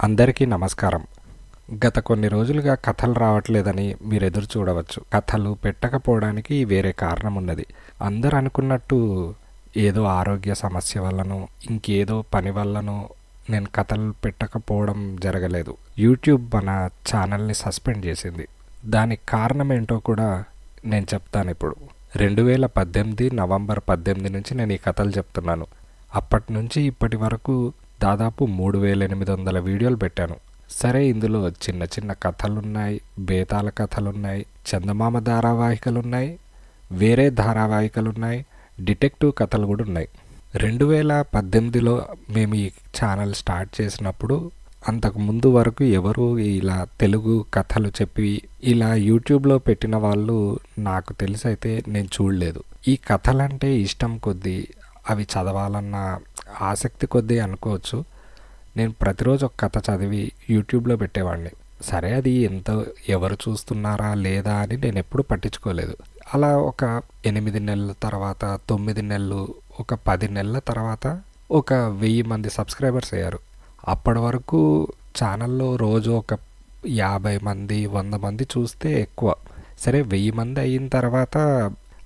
అందరికీ నమస్కారం. గత కొన్ని రోజులుగా కథలు రావట్లేదని మీరు ఎదురు చూడవచ్చు. కథలు పెట్టకపోవడానికి వేరే కారణం ఉన్నది అందరు అనుకున్నట్టు ఏదో ఆరోగ్య సమస్య వల్లనో ఇంకేదో పని వల్లనో నేను కథలు పెట్టకపోవడం జరగలేదు. యూట్యూబ్ మన ఛానల్ని సస్పెండ్ చేసింది. దానికి కారణం ఏంటో కూడా నేను చెప్తాను ఇప్పుడు. రెండు వేల పద్దెనిమిది నవంబర్ పద్దెనిమిది నుంచి నేను ఈ కథలు చెప్తున్నాను. అప్పటి నుంచి ఇప్పటి వరకు దాదాపు మూడు వేల ఎనిమిది వందల వీడియోలు పెట్టాను. సరే ఇందులో చిన్న చిన్న కథలున్నాయి బేతాల కథలున్నాయి చందమామ ధారావాహికలున్నాయి వేరే ధారావాహికలున్నాయి డిటెక్టివ్ కథలు కూడా ఉన్నాయి. రెండు వేల పద్దెనిమిదిలో మేము ఈ ఛానల్ స్టార్ట్ చేసినప్పుడు అంతకు ముందు వరకు ఎవరు ఇలా తెలుగు కథలు చెప్పి ఇలా యూట్యూబ్లో పెట్టిన వాళ్ళు నాకు తెలిసైతే నేను చూడలేదు. ఈ కథలంటే ఇష్టం కొద్దీ అవి చదవాలన్న ఆసక్తి కొద్దీ అనుకోవచ్చు. నేను ప్రతిరోజు ఒక కథ చదివి యూట్యూబ్లో పెట్టేవాడిని సరే అది ఎంత ఎవరు చూస్తున్నారా లేదా అని నేను ఎప్పుడు పట్టించుకోలేదు. అలా ఒక ఎనిమిది నెలల తర్వాత తొమ్మిది నెలలు ఒక పది నెలల తర్వాత ఒక వెయ్యి మంది సబ్స్క్రైబర్స్ అయ్యారు. అప్పటి వరకు ఛానల్లో రోజు ఒక యాభై మంది వంద మంది చూస్తే ఎక్కువ. సరే వెయ్యి మంది అయిన తర్వాత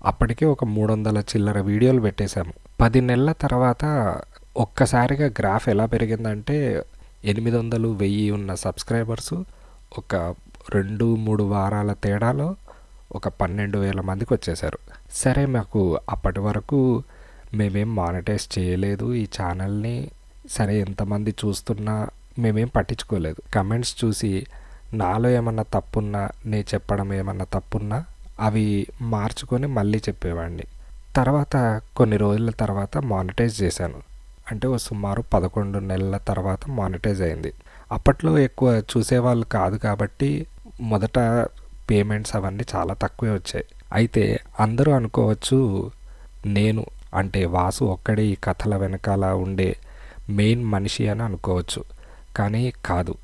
అప్పటికే ఒక మూడు వందల చిల్లర వీడియోలు పెట్టేశాము. పది నెలల తర్వాత ఒక్కసారిగా గ్రాఫ్ ఎలా పెరిగిందంటే ఎనిమిది వందలు వెయ్యి ఉన్న సబ్స్క్రైబర్స్ ఒక రెండు మూడు వారాల తేడాలో ఒక పన్నెండు వేల మందికి వచ్చేసారు సరే మాకు అప్పటి వరకు మేమేం మానిటైజ్ చేయలేదు ఈ ఛానల్ని. సరే ఎంతమంది చూస్తున్నా మేమేం పట్టించుకోలేదు. కమెంట్స్ చూసి నాలో ఏమన్నా తప్పున్నా నేను చెప్పడం ఏమన్నా తప్పున్నా అవి మార్చుకొని మళ్ళీ చెప్పేవాడిని. తర్వాత కొన్ని రోజుల తర్వాత మానిటైజ్ చేశాను. అంటే ఓ సుమారు పదకొండు నెలల తర్వాత మానిటైజ్ అయింది. అప్పట్లో ఎక్కువ చూసేవాళ్ళు కాదు కాబట్టి మొదట పేమెంట్స్ అవన్నీ చాలా తక్కువే వచ్చాయి. అయితే అందరూ అనుకోవచ్చు నేను అంటే వాసు ఒక్కడే ఈ కథల వెనకాల ఉండే మెయిన్ మనిషి అని అనుకోవచ్చు. కానీ కాదు.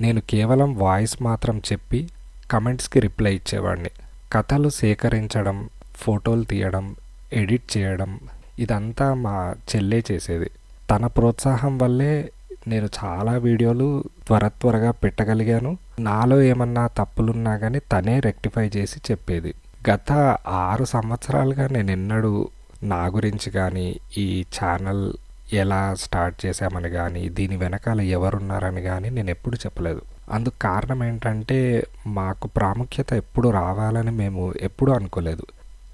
నేను కేవలం వాయిస్ మాత్రం చెప్పి కమెంట్స్కి రిప్లై ఇచ్చేవాడిని. కథలు సేకరించడం ఫోటోలు తీయడం ఎడిట్ చేయడం ఇదంతా మా చెల్లే చేసేది. తన ప్రోత్సాహం వల్లే నేను చాలా వీడియోలు త్వర త్వరగా పెట్టగలిగాను. నాలో ఏమన్నా తప్పులున్నా కానీ తనే రెక్టిఫై చేసి చెప్పేది. గత ఆరు సంవత్సరాలుగా నేను ఎన్నడూ నా గురించి కానీ ఈ ఛానల్ ఎలా స్టార్ట్ చేశామని కానీ దీని వెనకాల ఎవరున్నారని కానీ నేను ఎప్పుడు చెప్పలేదు. అందుకు కారణం ఏంటంటే మాకు ప్రాముఖ్యత ఎప్పుడు రావాలని మేము ఎప్పుడూ అనుకోలేదు.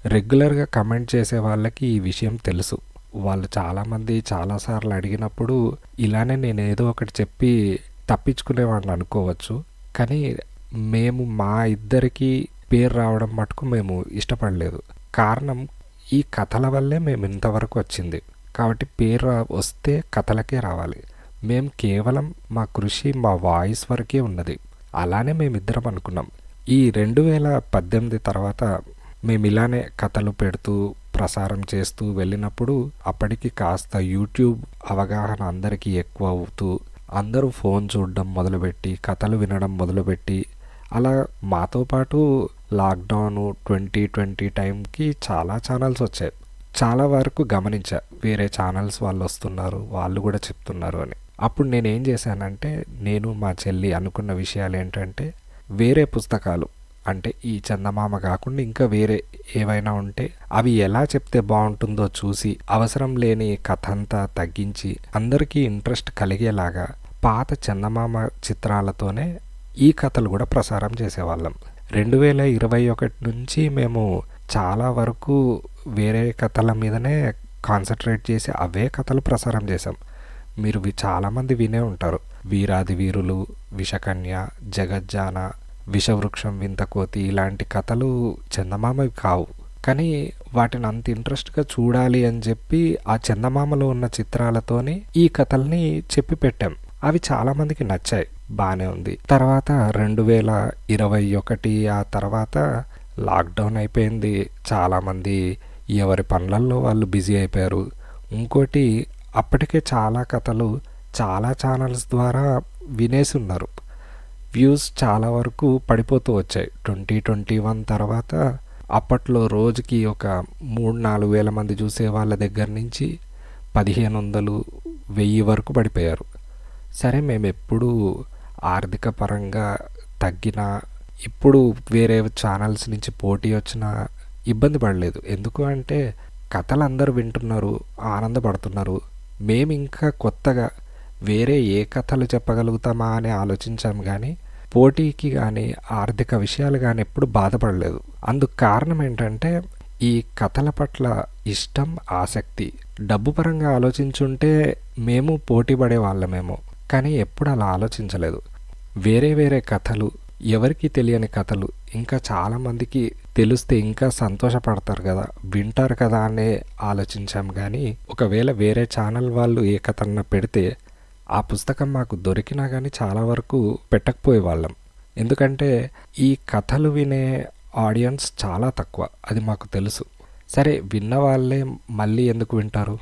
రెగ్యులర్గా కమెంట్ చేసే వాళ్ళకి ఈ విషయం తెలుసు. వాళ్ళు చాలామంది చాలాసార్లు అడిగినప్పుడు ఇలానే నేను ఏదో ఒకటి చెప్పి తప్పించుకునేవాడిని అనుకోవచ్చు. కానీ మేము మా ఇద్దరికి పేరు రావడం మటుకు మేము ఇష్టపడలేదు. కారణం ఈ కథల వల్లే మేము ఇంతవరకు వచ్చింది. కాబట్టి పేరు వస్తే కథలకే రావాలి. మేము కేవలం మా కృషి మా వాయిస్ వరకే ఉన్నది. అలానే మేమిద్దరం అనుకున్నాం. ఈ రెండు వేల పద్దెనిమిది తర్వాత మేము ఇలానే కథలు పెడుతూ ప్రసారం చేస్తూ వెళ్ళినప్పుడు అప్పటికి కాస్త యూట్యూబ్ అవగాహన అందరికీ ఎక్కువ అవుతూ అందరూ ఫోన్ చూడడం మొదలుపెట్టి కథలు వినడం మొదలుపెట్టి అలా మాతో పాటు లాక్డౌన్ ట్వంటీ ట్వంటీ టైంకి చాలా ఛానల్స్ వచ్చాయి. చాలా వరకు గమనించా వేరే ఛానల్స్ వాళ్ళు వస్తున్నారు వాళ్ళు కూడా చెప్తున్నారు అని. అప్పుడు నేను ఏం చేశానంటే నేను మా చెల్లి అనుకున్న విషయాలు ఏంటంటే వేరే పుస్తకాలు అంటే ఈ చందమామ కాకుండా ఇంకా వేరే ఏవైనా ఉంటే అవి ఎలా చెప్తే బాగుంటుందో చూసి అవసరం లేని కథ అంతా తగ్గించి అందరికీ ఇంట్రెస్ట్ కలిగేలాగా పాత చందమామ చిత్రాలతోనే ఈ కథలు కూడా ప్రసారం చేసేవాళ్ళం. రెండు వేల ఇరవై ఒకటి నుంచి మేము చాలా వరకు వేరే కథల మీదనే కాన్సన్ట్రేట్ చేసి అవే కథలు ప్రసారం చేసాం మీరు చాలామంది వినే ఉంటారు. వీరాది వీరులు విషకన్య జగజ్జాన విషవృక్షం వింతకోతి ఇలాంటి కథలు చందమామవి కావు. కానీ వాటిని అంత ఇంట్రెస్ట్గా చూడాలి అని చెప్పి ఆ చందమామలో ఉన్న చిత్రాలతోనే ఈ కథల్ని చెప్పి పెట్టాం. అవి చాలామందికి నచ్చాయి. బాగానే ఉంది. తర్వాత రెండు వేల ఇరవై ఒకటి ఆ తర్వాత లాక్డౌన్ అయిపోయింది. చాలామంది ఎవరి పనులలో వాళ్ళు బిజీ అయిపోయారు. ఇంకోటి అప్పటికే చాలా కథలు చాలా ఛానల్స్ ద్వారా వినేసి ఉన్నారు. వ్యూస్ చాలా వరకు పడిపోతూ వచ్చాయి. ట్వంటీ ట్వంటీ వన్ తర్వాత అప్పట్లో రోజుకి ఒక మూడు నాలుగు వేల మంది చూసే వాళ్ళ దగ్గర నుంచి పదిహేను వందలు వెయ్యి వరకు పడిపోయారు. సరే మేము ఎప్పుడూ ఆర్థిక పరంగా తగ్గిన ఇప్పుడు వేరే ఛానల్స్ నుంచి పోటీ వచ్చినా ఇబ్బంది పడలేదు. ఎందుకు అంటే కథలు అందరూ వింటున్నారు ఆనందపడుతున్నారు. మేము ఇంకా కొత్తగా వేరే ఏ కథలు చెప్పగలుగుతామా అని ఆలోచించాం కానీ పోటీకి కానీ ఆర్థిక విషయాలు కానీ ఎప్పుడు బాధపడలేదు. అందుకు కారణం ఏంటంటే ఈ కథల పట్ల ఇష్టం ఆసక్తి డబ్బు పరంగా ఆలోచించుంటే మేము పోటీ పడే వాళ్ళమేమో కానీ ఎప్పుడు అలా ఆలోచించలేదు. వేరే వేరే కథలు ఎవరికి తెలియని కథలు ఇంకా చాలామందికి తెలిస్తే ఇంకా సంతోషపడతారు కదా వింటారు కదా అనే ఆలోచించాం కానీ ఒకవేళ వేరే ఛానల్ వాళ్ళు ఏ కథన్న పెడితే ఆ పుస్తకం మాకు దొరికినా కానీ చాలా వరకు పెట్టకపోయే వాళ్ళం ఎందుకంటే ఈ కథలు వినే ఆడియన్స్ చాలా తక్కువ అది మాకు తెలుసు. సరే విన్న వాళ్ళే మళ్ళీ ఎందుకు వింటారు?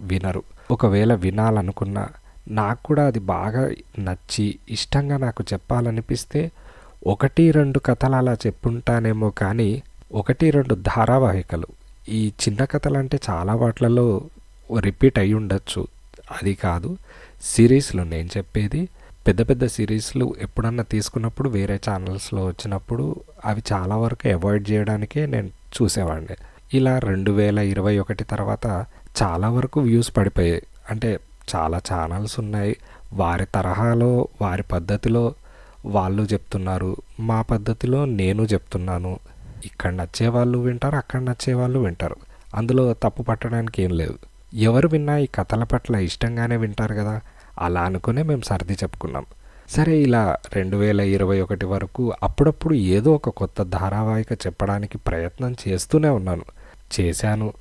వినరు. ఒకవేళ వినాలనుకున్నా నాకు కూడా అది బాగా నచ్చి ఇష్టంగా నాకు చెప్పాలనిపిస్తే ఒకటి రెండు కథలు అలా చెప్పుంటానేమో కానీ ఒకటి రెండు ధారావాహికలు. ఈ చిన్న కథలు అంటే చాలా వాటిలలో రిపీట్ అయి ఉండొచ్చు అది కాదు. సిరీస్లో నేను చెప్పేది. పెద్ద పెద్ద సిరీస్లు ఎప్పుడన్నా తీసుకున్నప్పుడు వేరే ఛానల్స్లో వచ్చినప్పుడు అవి చాలా వరకు అవాయిడ్ చేయడానికే నేను చూసేవాడిని. ఇలా రెండు వేల ఇరవై ఒకటి తర్వాత చాలా వరకు వ్యూస్ పడిపోయాయి. అంటే చాలా ఛానల్స్ ఉన్నాయి. వారి తరహాలో వారి పద్ధతిలో వాళ్ళు చెప్తున్నారు. మా పద్ధతిలో నేను చెప్తున్నాను. ఇక్కడ నచ్చే వాళ్ళు వింటారు అక్కడ నచ్చే వాళ్ళు వింటారు. అందులో తప్పు పట్టడానికి ఏం లేదు. ఎవరు విన్నా ఈ కథల పట్ల ఇష్టంగానే వింటారు కదా. అలా అనుకునే మేము సర్ది చెప్పుకున్నాం. సరే ఇలా రెండు వేల ఇరవై ఒకటి వరకు అప్పుడప్పుడు ఏదో ఒక కొత్త ధారావాహిక చెప్పడానికి ప్రయత్నం చేస్తూనే ఉన్నాను. చేశాను.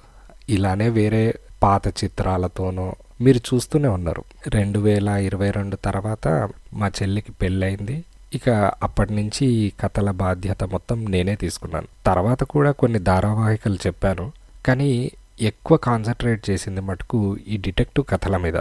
ఇలానే వేరే పాత చిత్రాలతోనో మీరు చూస్తూనే ఉన్నారు. రెండు వేల ఇరవై రెండు తర్వాత మా చెల్లికి పెళ్ళయింది. ఇక అప్పటి నుంచి ఈ కథల బాధ్యత మొత్తం నేనే తీసుకున్నాను. తర్వాత కూడా కొన్ని ధారావాహికలు చెప్పాను. కానీ ఎక్కువ కాన్సన్ట్రేట్ చేసింది మటుకు ఈ డిటెక్టివ్ కథల మీద.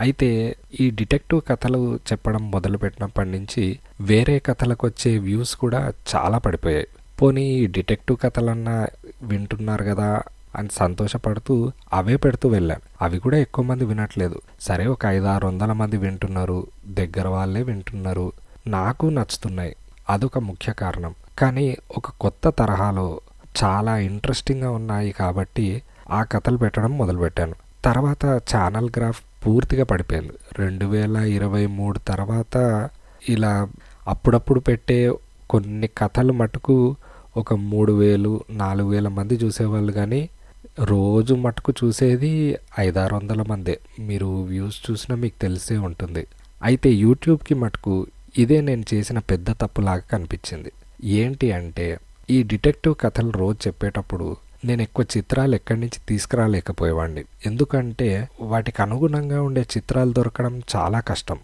అయితే ఈ డిటెక్టివ్ కథలు చెప్పడం మొదలుపెట్టినప్పటి నుంచి వేరే కథలకు వచ్చే వ్యూస్ కూడా చాలా పడిపోయాయి. పోనీ ఈ డిటెక్టివ్ కథలన్నా వింటున్నారు కదా అని సంతోషపడుతూ అవే పెడుతూ వెళ్ళాను. అవి కూడా ఎక్కువ మంది వినట్లేదు. సరే ఒక ఐదు ఆరు వందల మంది వింటున్నారు. దగ్గర వాళ్ళే వింటున్నారు. నాకు నచ్చుతున్నాయి. అదొక ముఖ్య కారణం. కానీ ఒక కొత్త తరహాలో చాలా ఇంట్రెస్టింగ్గా ఉన్నాయి కాబట్టి ఆ కథలు పెట్టడం మొదలుపెట్టాను. తర్వాత ఛానల్ గ్రాఫ్ పూర్తిగా పడిపోయింది. రెండు వేల ఇరవై మూడు తర్వాత ఇలా అప్పుడప్పుడు పెట్టే కొన్ని కథలు మటుకు ఒక మూడు వేలు నాలుగు వేల మంది చూసేవాళ్ళు కానీ రోజు మటుకు చూసేది ఐదారు వందల మందే. మీరు వ్యూస్ చూసినా మీకు తెలిసే ఉంటుంది. అయితే యూట్యూబ్కి మటుకు ఇదే నేను చేసిన పెద్ద తప్పులాగా కనిపించింది. ఏంటి అంటే ఈ డిటెక్టివ్ కథలు రోజు చెప్పేటప్పుడు నేను ఎక్కువ చిత్రాలు ఎక్కడి నుంచి తీసుకురాలేకపోయేవాడిని. ఎందుకంటే వాటికి అనుగుణంగా ఉండే చిత్రాలు దొరకడం చాలా కష్టం.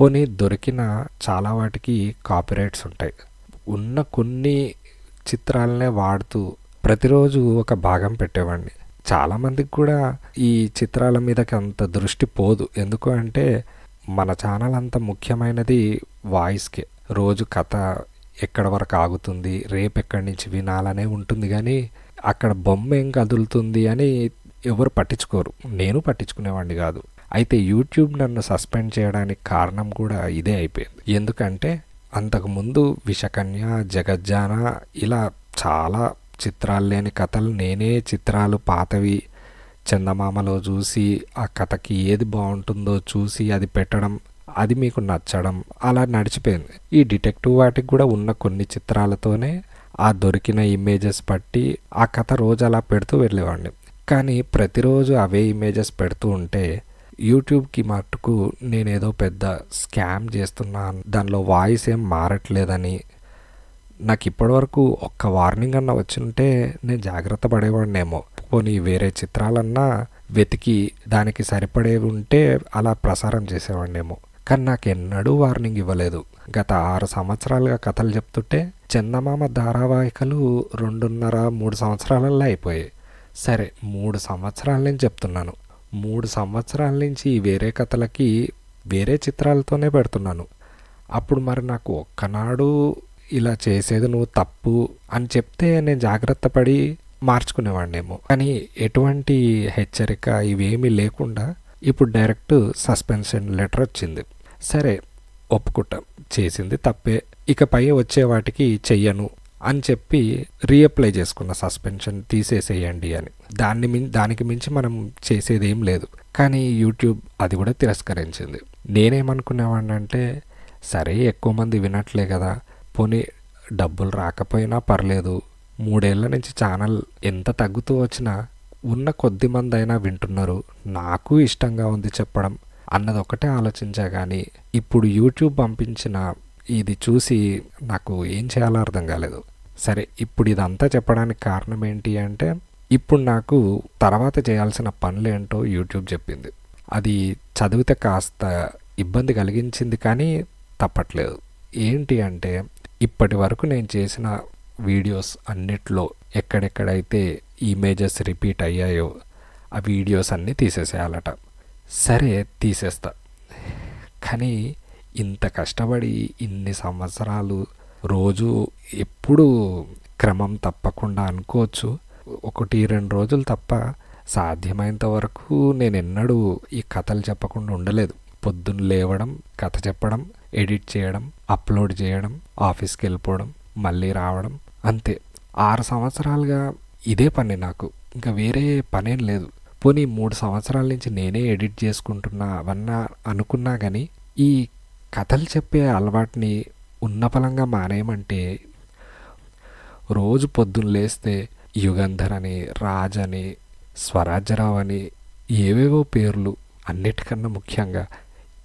పోనీ దొరికిన చాలా వాటికి కాపీరైట్స్ ఉంటాయి. ఉన్న కొన్ని చిత్రాలనే వాడుతూ ప్రతిరోజు ఒక భాగం పెట్టేవాడిని. చాలామందికి కూడా ఈ చిత్రాల మీదకి అంత దృష్టి పోదు. ఎందుకు అంటే మన ఛానల్ అంత ముఖ్యమైనది వాయిస్కే. రోజు కథ ఎక్కడ వరకు ఆగుతుంది రేపు ఎక్కడి నుంచి వినాలనే ఉంటుంది కానీ అక్కడ బొమ్మ ఏం కదులుతుంది అని ఎవరు పట్టించుకోరు. నేను పట్టించుకునేవాడిని కాదు. అయితే యూట్యూబ్ నన్ను సస్పెండ్ చేయడానికి కారణం కూడా ఇదే అయిపోయింది. ఎందుకంటే అంతకుముందు విషకన్య జగజ్జాన ఇలా చాలా చిత్రాలు లేని కథలు నేనే చిత్రాలు పాతవి చందమామలో చూసి ఆ కథకి ఏది బాగుంటుందో చూసి అది పెట్టడం అది మీకు నచ్చడం అలా నడిచిపోయింది. ఈ డిటెక్టివ్ వాటికి కూడా ఉన్న కొన్ని చిత్రాలతోనే ఆ దొరికిన ఇమేజెస్ పట్టి ఆ కథ రోజు అలా పెడుతూ వెళ్ళేవాడిని. కానీ ప్రతిరోజు అవే ఇమేజెస్ పెడుతూ ఉంటే యూట్యూబ్కి మట్టుకు నేనేదో పెద్ద స్కామ్ చేస్తున్నాను దానిలో వాయిస్ ఏం మారట్లేదని నాకు ఇప్పటివరకు ఒక్క వార్నింగ్ అన్న వచ్చింటే నేను జాగ్రత్త పడేవాడినేమో. పోనీ వేరే చిత్రాలన్నా వెతికి దానికి సరిపడేవి ఉంటే అలా ప్రసారం చేసేవాడినేమో. కానీ నాకు ఎన్నడూ వార్నింగ్ ఇవ్వలేదు. గత ఆరు సంవత్సరాలుగా కథలు చెప్తుంటే చందమామ ధారావాహికలు రెండున్నర మూడు సంవత్సరాలలో అయిపోయాయి. సరే మూడు సంవత్సరాల నుంచి చెప్తున్నాను. మూడు సంవత్సరాల నుంచి వేరే కథలకి వేరే చిత్రాలతోనే పెడుతున్నాను. అప్పుడు మరి నాకు ఒక్కనాడు ఇలా చేసేది నువ్వు తప్పు అని చెప్తే నేను జాగ్రత్త పడి మార్చుకునేవాడినేమో. కానీ ఎటువంటి హెచ్చరిక ఇవేమీ లేకుండా ఇప్పుడు డైరెక్ట్ సస్పెన్షన్ లెటర్ వచ్చింది. సరే ఒప్పుకుంటాం. చేసింది తప్పే. ఇకపై వచ్చే వాటికి చెయ్యను అని చెప్పి రీఅప్లై చేసుకున్న సస్పెన్షన్ తీసేసేయండి అని. దాన్ని మిం దానికి మించి మనం చేసేది ఏం లేదు. కానీ యూట్యూబ్ అది కూడా తిరస్కరించింది. నేనేమనుకునేవాడినంటే సరే ఎక్కువ మంది వినట్లే కదా. పోనీ డబ్బులు రాకపోయినా పర్లేదు. మూడేళ్ళ నుంచి ఛానల్ ఎంత తగ్గుతూ వచ్చినా ఉన్న కొద్ది మంది అయినా వింటున్నారు. నాకు ఇష్టంగా ఉంది చెప్పడం. అన్నది ఒకటే ఆలోచించా కానీ ఇప్పుడు యూట్యూబ్ పంపించిన ఇది చూసి నాకు ఏం చేయాలో అర్థం కాలేదు. సరే ఇప్పుడు ఇదంతా చెప్పడానికి కారణం ఏంటి అంటే ఇప్పుడు నాకు తర్వాత చేయాల్సిన పనులేంటో యూట్యూబ్ చెప్పింది. అది చదివితే కాస్త ఇబ్బంది కలిగించింది కానీ తప్పట్లేదు. ఏంటి అంటే ఇప్పటి వరకు నేను చేసిన వీడియోస్ అన్నిట్లో ఎక్కడెక్కడైతే ఇమేజెస్ రిపీట్ అయ్యాయో ఆ వీడియోస్ అన్నీ తీసేసేయాలట. సరే తీసేస్తా. కానీ ఇంత కష్టపడి ఇన్ని సంవత్సరాలు రోజు ఎప్పుడు క్రమం తప్పకుండా అనుకోవచ్చు. ఒకటి రెండు రోజులు తప్ప సాధ్యమైనంత వరకు నేను ఎన్నడూ ఈ కథలు చెప్పకుండా ఉండలేదు. పొద్దున్న లేవడం కథ చెప్పడం ఎడిట్ చేయడం అప్లోడ్ చేయడం ఆఫీస్కి వెళ్ళిపోవడం మళ్ళీ రావడం అంతే. ఆరు సంవత్సరాలుగా ఇదే పని నాకు. ఇంకా వేరే పనేం లేదు. పోనీ మూడు సంవత్సరాల నుంచి నేనే ఎడిట్ చేసుకుంటున్నా అవన్నా అనుకున్నా కానీ ఈ కథలు చెప్పే అలవాటుని ఉన్నపలంగా మానేయమంటే రోజు పొద్దున్న లేస్తే యుగంధర్ అని రాజ్ అని స్వరాజ్యరావు అని ఏవేవో పేర్లు అన్నిటికన్నా ముఖ్యంగా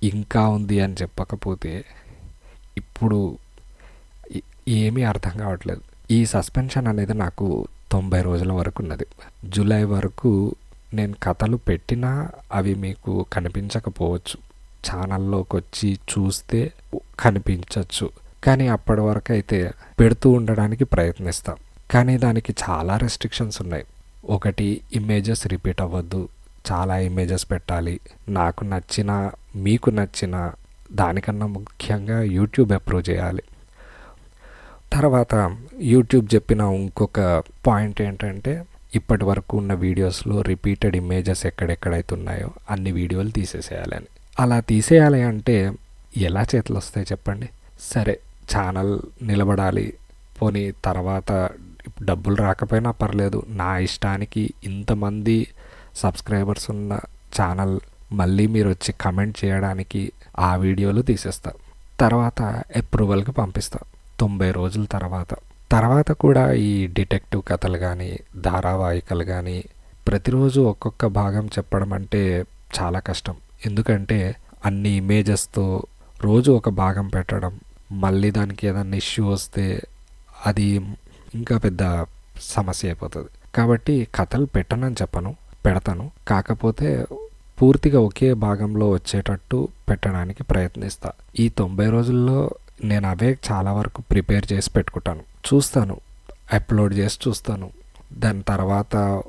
ఇంకా ఉంది అని చెప్పకపోతే ఇప్పుడు ఏమీ అర్థం కావట్లేదు. ఈ సస్పెన్షన్ అనేది నాకు తొంభై రోజుల వరకు ఉన్నది. జూలై వరకు నేను కథలు పెట్టినా అవి మీకు కనిపించకపోవచ్చు. ఛానల్లోకి వచ్చి చూస్తే కనిపించవచ్చు కానీ అప్పటి వరకు అయితే పెడుతూ ఉండడానికి ప్రయత్నిస్తాం. కానీ దానికి చాలా రెస్ట్రిక్షన్స్ ఉన్నాయి. ఒకటి ఇమేజెస్ రిపీట్ అవ్వద్దు. చాలా ఇమేజెస్ పెట్టాలి. నాకు నచ్చిన మీకు నచ్చిన దానికన్నా ముఖ్యంగా యూట్యూబ్ అప్రూవ్ చేయాలి. తర్వాత యూట్యూబ్ చెప్పిన ఇంకొక పాయింట్ ఏంటంటే ఇప్పటి వరకు ఉన్న వీడియోస్లో రిపీటెడ్ ఇమేజెస్ ఎక్కడెక్కడైతే ఉన్నాయో అన్ని వీడియోలు తీసేసేయాలని. అలా తీసేయాలి అంటే ఎలా చేతులు వస్తాయి చెప్పండి? సరే ఛానల్ నిలబడాలి. పోనీ తర్వాత డబ్బులు రాకపోయినా పర్లేదు. నా ఇష్టానికి ఇంతమంది సబ్స్క్రైబర్స్ ఉన్న ఛానల్ మళ్ళీ మీరు వచ్చి కమెంట్ చేయడానికి ఆ వీడియోలు తీసేస్తా. తర్వాత అప్రూవల్కి పంపిస్తా. తొంభై రోజుల తర్వాత. తర్వాత కూడా ఈ డిటెక్టివ్ కథలు కానీ ధారావాహికలు కానీ ప్రతిరోజు ఒక్కొక్క భాగం చెప్పడం అంటే చాలా కష్టం. ఎందుకంటే అన్ని ఇమేజెస్తో రోజు ఒక భాగం పెట్టడం మళ్ళీ దానికి ఏదైనా ఇష్యూ వస్తే అది ఇంకా పెద్ద సమస్య అయిపోతుంది. కాబట్టి కథలు పెట్టనని చెప్పను పెడతాను. కాకపోతే పూర్తిగా ఒకే భాగంలో వచ్చేటట్టు పెట్టడానికి ప్రయత్నిస్తా. ఈ తొంభై రోజుల్లో నేను అవే చాలా వరకు ప్రిపేర్ చేసి పెట్టుకుంటాను. చూస్తాను అప్లోడ్ చేసి చూస్తాను. దాని తర్వాత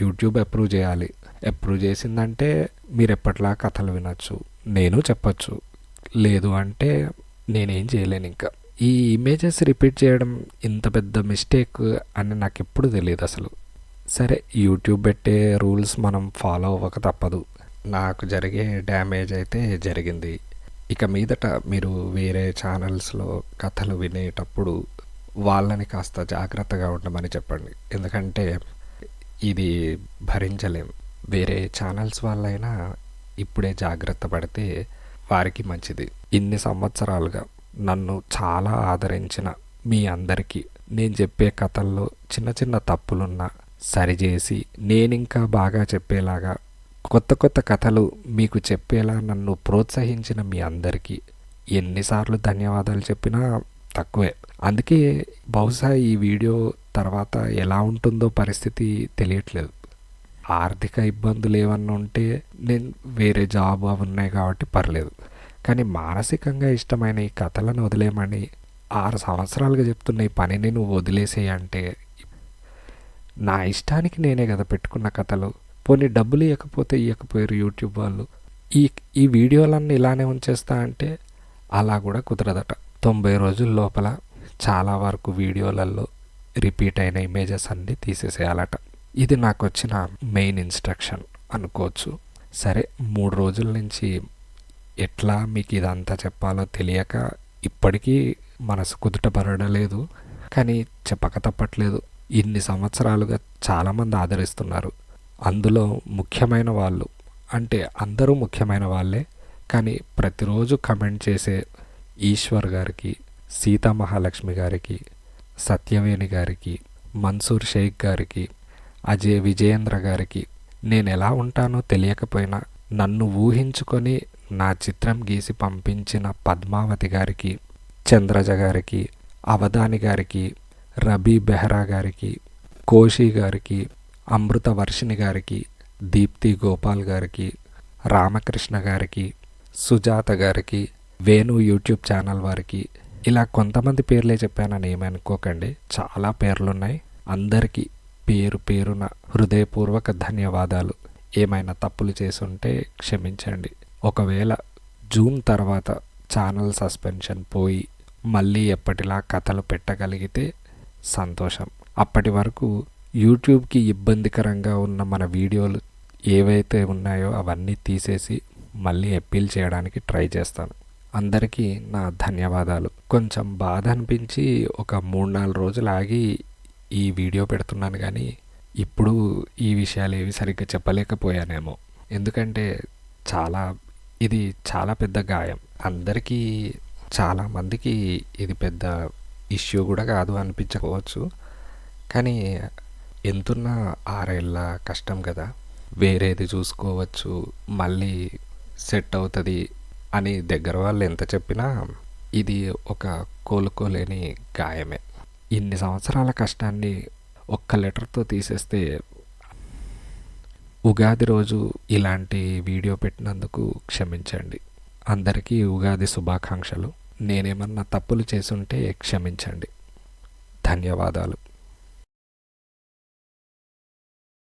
యూట్యూబ్ అప్రూవ్ చేయాలి. అప్రూవ్ చేసిందంటే మీరు ఎప్పట్లా కథలు వినొచ్చు నేను చెప్పచ్చు. లేదు అంటే నేనేం చేయలేను ఇంకా. ఈ ఇమేజెస్ రిపీట్ చేయడం ఇంత పెద్ద మిస్టేక్ అని నాకు ఎప్పుడు తెలియదు అసలు. సరే యూట్యూబ్ పెట్టే రూల్స్ మనం ఫాలో అవ్వక తప్పదు. నాకు జరిగే డ్యామేజ్ అయితే జరిగింది. ఇక మీదట మీరు వేరే ఛానల్స్లో కథలు వినేటప్పుడు వాళ్ళని కాస్త జాగ్రత్తగా ఉండమని చెప్పండి. ఎందుకంటే ఇది భరించలేం. వేరే ఛానల్స్ వాళ్ళైనా ఇప్పుడే జాగ్రత్త పడితే వారికి మంచిది. ఇన్ని సంవత్సరాలుగా నన్ను చాలా ఆదరించిన మీ అందరికీ నేను చెప్పే కథల్లో చిన్న చిన్న తప్పులున్నా సరిచేసి నేనింకా బాగా చెప్పేలాగా కొత్త కొత్త కథలు మీకు చెప్పేలా నన్ను ప్రోత్సహించిన మీ అందరికీ ఎన్నిసార్లు ధన్యవాదాలు చెప్పినా తక్కువే. అందుకే బహుశా ఈ వీడియో తర్వాత ఎలా ఉంటుందో పరిస్థితి తెలియట్లేదు. ఆర్థిక ఇబ్బందులు ఏమన్నా ఉంటే నేను వేరే జాబ్ అవి ఉన్నాయి కాబట్టి పర్లేదు. కానీ మానసికంగా ఇష్టమైన ఈ కథలను వదిలేయమని ఆరు సంవత్సరాలుగా చెప్తున్న ఈ పనిని నువ్వు వదిలేసేయంటే నా ఇష్టానికి నేనే కదా పెట్టుకున్న కథలు. పోనీ డబ్బులు ఇవ్వకపోతే ఇవ్వకపోయారు యూట్యూబ్ వాళ్ళు. ఈ ఈ వీడియోలన్నీ ఇలానే ఉంచేస్తా అంటే అలా కూడా కుదరదట. తొంభై రోజుల లోపల చాలా వరకు వీడియోలలో రిపీట్ అయిన ఇమేజెస్ అన్నీ తీసేసేయాలట. ఇది నాకు వచ్చిన మెయిన్ ఇన్స్ట్రక్షన్ అనుకోవచ్చు. సరే మూడు రోజుల నుంచి ఎట్లా మీకు ఇదంతా చెప్పాలో తెలియక ఇప్పటికీ మనసు కుదుట కుదుటపడలేదు. కానీ చెప్పక తప్పట్లేదు. ఇన్ని సంవత్సరాలుగా చాలామంది ఆదరిస్తున్నారు. అందులో ముఖ్యమైన వాళ్ళు అంటే అందరూ ముఖ్యమైన వాళ్ళే. కానీ ప్రతిరోజు కమెంట్ చేసే ఈశ్వర్ గారికి సీతా మహాలక్ష్మి గారికి సత్యవేణి గారికి మన్సూర్ షేక్ గారికి అజయ్ విజయేంద్ర గారికి నేను ఎలా ఉంటానో తెలియకపోయినా నన్ను ఊహించుకొని నా చిత్రం గీసి పంపించిన పద్మావతి గారికి చంద్రజ గారికి అవధాని గారికి రబీ బెహ్రా గారికి కోషీ గారికి అమృత వర్షిణి గారికి దీప్తి గోపాల్ గారికి రామకృష్ణ గారికి సుజాత గారికి వేణు యూట్యూబ్ ఛానల్ వారికి ఇలా కొంతమంది పేర్లే చెప్పానని ఏమనుకోకండి. చాలా పేర్లున్నాయి. అందరికీ పేరు పేరున హృదయపూర్వక ధన్యవాదాలు. ఏమైనా తప్పులు చేసుంటే క్షమించండి. ఒకవేళ జూన్ తర్వాత ఛానల్ సస్పెన్షన్ పోయి మళ్ళీ ఎప్పటిలా కథలు పెట్టగలిగితే సంతోషం. అప్పటి వరకు యూట్యూబ్కి ఇబ్బందికరంగా ఉన్న మన వీడియోలు ఏవైతే ఉన్నాయో అవన్నీ తీసేసి మళ్ళీ అప్పీల్ చేయడానికి ట్రై చేస్తాను. అందరికీ నా ధన్యవాదాలు. కొంచెం బాధ అనిపించి ఒక మూడు నాలుగు రోజులు ఆగి ఈ వీడియో పెడుతున్నాను కానీ ఇప్పుడు ఈ విషయాలు ఏవి సరిగ్గా చెప్పలేకపోయానేమో. ఎందుకంటే చాలా ఇది చాలా పెద్ద గాయం. అందరికీ చాలా మందికి ఇది పెద్ద ఇష్యూ కూడా కాదు అనిపించకపోవచ్చు. కానీ ఎంతున్న ఆరేళ్ళ కష్టం కదా. వేరేది చూసుకోవచ్చు. మళ్ళీ సెట్ అవుతుంది. అని దగ్గర వాళ్ళు ఎంత చెప్పినా ఇది ఒక కోలుకోలేని గాయమే. ఇన్ని సంవత్సరాల కష్టాన్ని ఒక్క లెటర్తో తీసేస్తే ఉగాది రోజు ఇలాంటి వీడియో పెట్టినందుకు క్షమించండి. అందరికీ ఉగాది శుభాకాంక్షలు. నేనేమన్నా తప్పులు చేసుంటే క్షమించండి. ధన్యవాదాలు.